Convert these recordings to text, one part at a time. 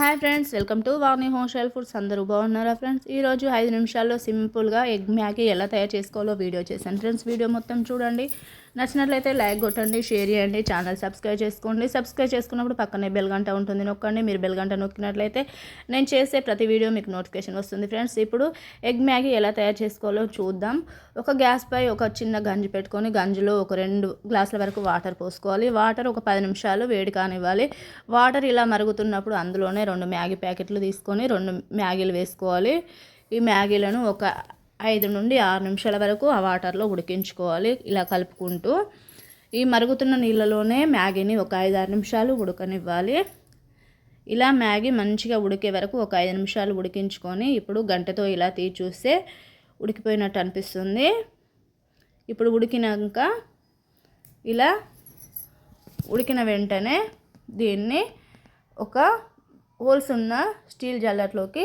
Hi friends welcome to Vani hostel foods అందరూ బాగున్నారా friends ఈరోజు ఐదు నిమిషాల్లో సింపుల్గా ఎగ్ మ్యాగీ ఎలా తయారు చేసుకోవాలో వీడియో చేశాను. ఫ్రెండ్స్ వీడియో మొత్తం చూడండి. నచ్చినట్లయితే లైక్ కొట్టండి షేర్ చేయండి ఛానల్ సబ్స్క్రైబ్ చేసుకోండి. సబ్స్క్రైబ్ చేసుకున్నప్పుడు పక్కనే బెల్ గంట ఉంటుంది నొక్కండి. మీరు బెల్ గంట నొక్కినట్లయితే నేను చేసే ప్రతి వీడియో మీకు నోటిఫికేషన్ వస్తుంది. ఫ్రెండ్స్ ఇప్పుడు ఎగ్ మ్యాగీ ఎలా తయారు చేసుకోవాలో చూద్దాం. ఒక గ్యాస్పై ఒక చిన్న గంజి పెట్టుకొని గంజిలో ఒక రెండు గ్లాసుల వరకు వాటర్ పోసుకోవాలి. వాటర్ ఒక పది నిమిషాలు వేడి కానివ్వాలి. వాటర్ ఇలా మరుగుతున్నప్పుడు అందులోనే రెండు మ్యాగీ ప్యాకెట్లు తీసుకొని రెండు మ్యాగీలు వేసుకోవాలి. ఈ మ్యాగీలను ఒక ఐదు నుండి ఆరు నిమిషాల వరకు ఆ వాటర్లో ఉడికించుకోవాలి. ఇలా కలుపుకుంటూ ఈ మరుగుతున్న నీళ్ళలోనే మ్యాగీని ఒక ఐదు ఆరు నిమిషాలు ఉడకనివ్వాలి. ఇలా మ్యాగీ మంచిగా ఉడికే వరకు ఒక ఐదు నిమిషాలు ఉడికించుకొని ఇప్పుడు గంటతో ఇలా తీ చూస్తే ఉడికిపోయినట్టు అనిపిస్తుంది. ఇప్పుడు ఉడికినాక ఇలా ఉడికిన వెంటనే దీన్ని ఒక హోల్స్ ఉన్న స్టీల్ జల్లట్లోకి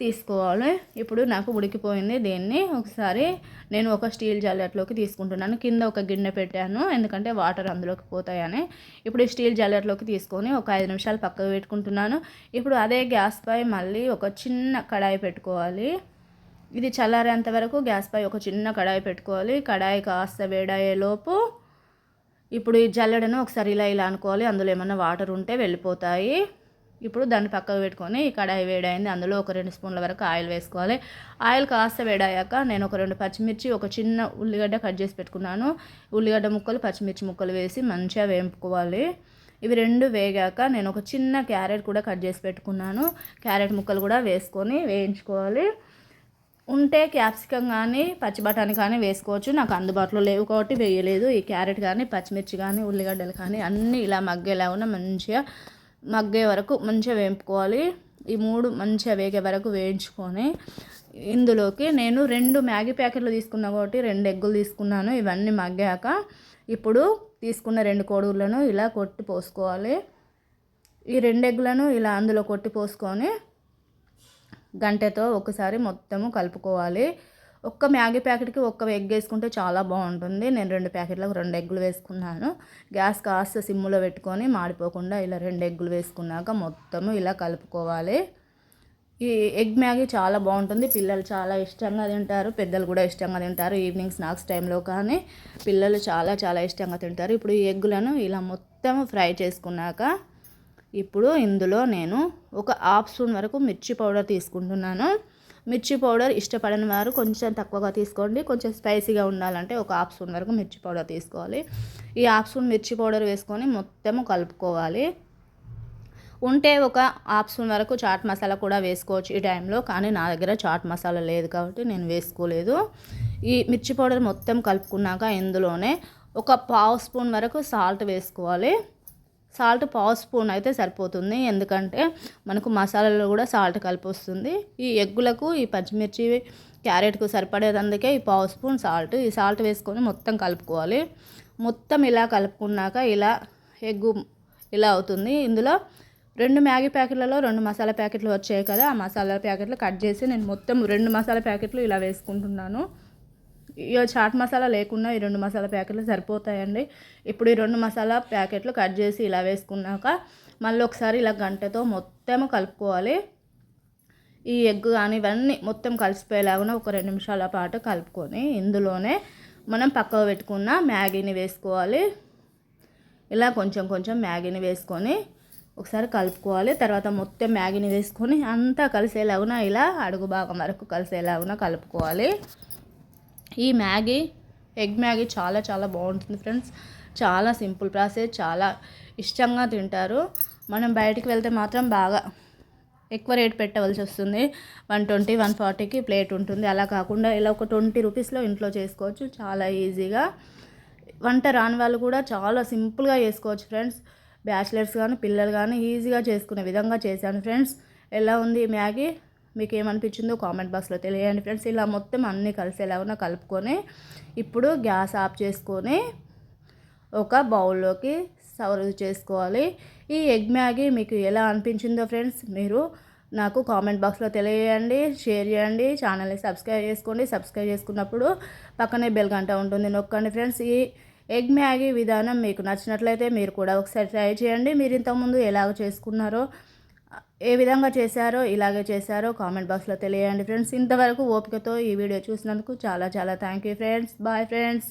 తీసుకోవాలి. ఇప్పుడు నాకు ఉడికిపోయింది దీన్ని? ఒకసారి నేను ఒక స్టీల్ జల్లెట్లోకి తీసుకుంటున్నాను. కింద ఒక గిన్నె పెట్టాను. ఎందుకంటే వాటర్ అందులోకి పోతాయని. ఇప్పుడు ఈ స్టీల్ జల్లెట్లోకి తీసుకొని ఒక ఐదు నిమిషాలు పక్కకు పెట్టుకుంటున్నాను. ఇప్పుడు అదే గ్యాస్పై మళ్ళీ ఒక చిన్న కడాయి పెట్టుకోవాలి. ఇది చల్లారేంత వరకు గ్యాస్పై ఒక చిన్న కడాయి పెట్టుకోవాలి. కడాయి కాస్త వేడయ్యేలోపు ఇప్పుడు ఈ జల్లెడను ఒకసారి ఇలా ఇలా అనుకోవాలి. అందులో ఏమైనా వాటర్ ఉంటే వెళ్ళిపోతాయి. ఇప్పుడు దాన్ని పక్కకు పెట్టుకొని కడాయి వేడైంది. అందులో ఒక రెండు స్పూన్ల వరకు ఆయిల్ వేసుకోవాలి. ఆయిల్ కాస్త వేడయ్యాక నేను ఒక రెండు పచ్చిమిర్చి ఒక చిన్న ఉల్లిగడ్డ కట్ చేసి పెట్టుకున్నాను. ఉల్లిగడ్డ ముక్కలు పచ్చిమిర్చి ముక్కలు వేసి మంచిగా వేపుకోవాలి. ఇవి రెండు వేగాక నేను ఒక చిన్న క్యారెట్ కూడా కట్ చేసి పెట్టుకున్నాను. క్యారెట్ ముక్కలు కూడా వేసుకొని వేయించుకోవాలి. ఉంటే క్యాప్సికమ్ కానీ పచ్చి బఠానీ కానీ వేసుకోవచ్చు. నాకు అందుబాటులో లేవు కాబట్టి వేయలేదు. ఈ క్యారెట్ కానీ పచ్చిమిర్చి కానీ ఉల్లిగడ్డలు కానీ అన్నీ ఇలా మగ్గేలా ఉన్న మంచిగా మగ్గే వరకు మంచిగా వేపుకోవాలి. ఈ మూడు మంచిగా వేగే వరకు వేయించుకొని ఇందులోకి నేను రెండు మ్యాగీ ప్యాకెట్లు తీసుకున్నా కాబట్టి రెండు ఎగ్గులు తీసుకున్నాను. ఇవన్నీ మగ్గాక ఇప్పుడు తీసుకున్న రెండు కోడుగులను ఇలా కొట్టి పోసుకోవాలి. ఈ రెండు ఎగ్గులను ఇలా అందులో కొట్టి పోసుకొని గంటతో ఒకసారి మొత్తము కలుపుకోవాలి. ఒక్క మ్యాగీ ప్యాకెట్కి ఒక్క ఎగ్ వేసుకుంటే చాలా బాగుంటుంది. నేను రెండు ప్యాకెట్లకు రెండు ఎగ్గులు వేసుకున్నాను. గ్యాస్ కాస్త సిమ్ములో పెట్టుకొని మాడిపోకుండా ఇలా రెండు ఎగ్గులు వేసుకున్నాక మొత్తము ఇలా కలుపుకోవాలి. ఈ ఎగ్ మ్యాగీ చాలా బాగుంటుంది. పిల్లలు చాలా ఇష్టంగా తింటారు. పెద్దలు కూడా ఇష్టంగా తింటారు. ఈవినింగ్ స్నాక్స్ టైంలో కానీ పిల్లలు చాలా చాలా ఇష్టంగా తింటారు. ఇప్పుడు ఈ ఎగ్గులను ఇలా మొత్తం ఫ్రై చేసుకున్నాక ఇప్పుడు ఇందులో నేను ఒక హాఫ్ స్పూన్ వరకు మిర్చి పౌడర్ తీసుకుంటున్నాను. మిర్చి పౌడర్ ఇష్టపడని వారు కొంచెం తక్కువగా తీసుకోండి. కొంచెం స్పైసీగా ఉండాలంటే ఒక హాఫ్ స్పూన్ వరకు మిర్చి పౌడర్ తీసుకోవాలి. ఈ హాఫ్ స్పూన్ మిర్చి పౌడర్ వేసుకొని మొత్తము కలుపుకోవాలి. ఉంటే ఒక హాఫ్ స్పూన్ వరకు చాట్ మసాలా కూడా వేసుకోవచ్చు ఈ టైంలో కానీ నా దగ్గర చాట్ మసాలా లేదు కాబట్టి నేను వేసుకోలేదు. ఈ మిర్చి పౌడర్ మొత్తం కలుపుకున్నాక ఇందులోనే ఒక పావు స్పూన్ వరకు సాల్ట్ వేసుకోవాలి. సాల్ట్ పావు స్పూన్ అయితే సరిపోతుంది. ఎందుకంటే మనకు మసాలాలో కూడా సాల్ట్ కలిపి వస్తుంది ఈ ఎగ్గులకు ఈ పచ్చిమిర్చి క్యారెట్కు సరిపడేదందుకే ఈ పావు స్పూన్ సాల్ట్. ఈ సాల్ట్ వేసుకొని మొత్తం కలుపుకోవాలి. మొత్తం ఇలా కలుపుకున్నాక ఇలా ఎగ్గు ఇలా అవుతుంది. ఇందులో రెండు మ్యాగీ ప్యాకెట్లలో రెండు మసాలా ప్యాకెట్లు వచ్చాయి కదా. ఆ మసాలా ప్యాకెట్లు కట్ చేసి నేను మొత్తం రెండు మసాలా ప్యాకెట్లు ఇలా వేసుకుంటున్నాను. ఇక చాట్ మసాలా లేకుండా ఈ రెండు మసాలా ప్యాకెట్లు సరిపోతాయండి. ఇప్పుడు ఈ రెండు మసాలా ప్యాకెట్లు కట్ చేసి ఇలా వేసుకున్నాక మళ్ళీ ఒకసారి ఇలా గంటతో మొత్తం కలుపుకోవాలి. ఈ ఎగ్ కానీ ఇవన్నీ మొత్తం కలిసిపోయేలాగా ఒక రెండు నిమిషాల పాటు కలుపుకొని ఇందులోనే మనం పక్కకు పెట్టుకున్న మ్యాగీని వేసుకోవాలి. ఇలా కొంచెం కొంచెం మ్యాగీని వేసుకొని ఒకసారి కలుపుకోవాలి. తర్వాత మొత్తం మ్యాగీని వేసుకొని అంతా కలిసేలాగున ఇలా అడుగు భాగం వరకు కలిసేలాగున కలుపుకోవాలి. ఈ మ్యాగీ ఎగ్ మ్యాగీ చాలా చాలా బాగుంటుంది ఫ్రెండ్స్. చాలా సింపుల్ ప్రాసెస్ చాలా ఇష్టంగా తింటారు. మనం బయటికి వెళ్తే మాత్రం బాగా ఎక్కువ రేట్ పెట్టవలసి వస్తుంది. వన్ ట్వంటీ వన్ ఫార్టీకి ప్లేట్ ఉంటుంది. అలా కాకుండా ఇలా ఒక ట్వంటీ రూపీస్లో ఇంట్లో చేసుకోవచ్చు. చాలా ఈజీగా. వంట రాని వాళ్ళు కూడా చాలా సింపుల్గా చేసుకోవచ్చు ఫ్రెండ్స్. బ్యాచిలర్స్ కానీ పిల్లలు కానీ ఈజీగా చేసుకునే విధంగా చేశాను ఫ్రెండ్స్. ఎలా ఉంది మ్యాగీ? మీకు ఏమనిపించిందో కామెంట్ బాక్స్లో తెలియండి ఫ్రెండ్స్. ఇలా మొత్తం అన్నీ కలిసేలాగా కలుపుకొని ఇప్పుడు గ్యాస్ ఆఫ్ చేసుకొని ఒక బౌల్లోకి సర్వ్ చేసుకోవాలి. ఈ ఎగ్ మ్యాగీ మీకు ఎలా అనిపించిందో ఫ్రెండ్స్ మీరు నాకు కామెంట్ బాక్స్లో తెలియజేయండి షేర్ చేయండి ఛానల్ని సబ్స్క్రైబ్ చేసుకోండి. సబ్స్క్రైబ్ చేసుకున్నప్పుడు పక్కనే బెల్ గంట ఉంటుంది నొక్కండి ఫ్రెండ్స్. ఈ ఎగ్ మ్యాగీ విధానం మీకు నచ్చినట్లయితే మీరు కూడా ఒకసారి ట్రై చేయండి. మీరు ఇంతకుముందు ఎలాగ చేసుకున్నారో ఏ విధంగా చేశారో ఇలాగే చేశారో కామెంట్ బాక్స్లో తెలియండి ఫ్రెండ్స్. ఇంతవరకు ఓపికతో ఈ వీడియో చూసినందుకు చాలా చాలా thank you friends. Bye friends.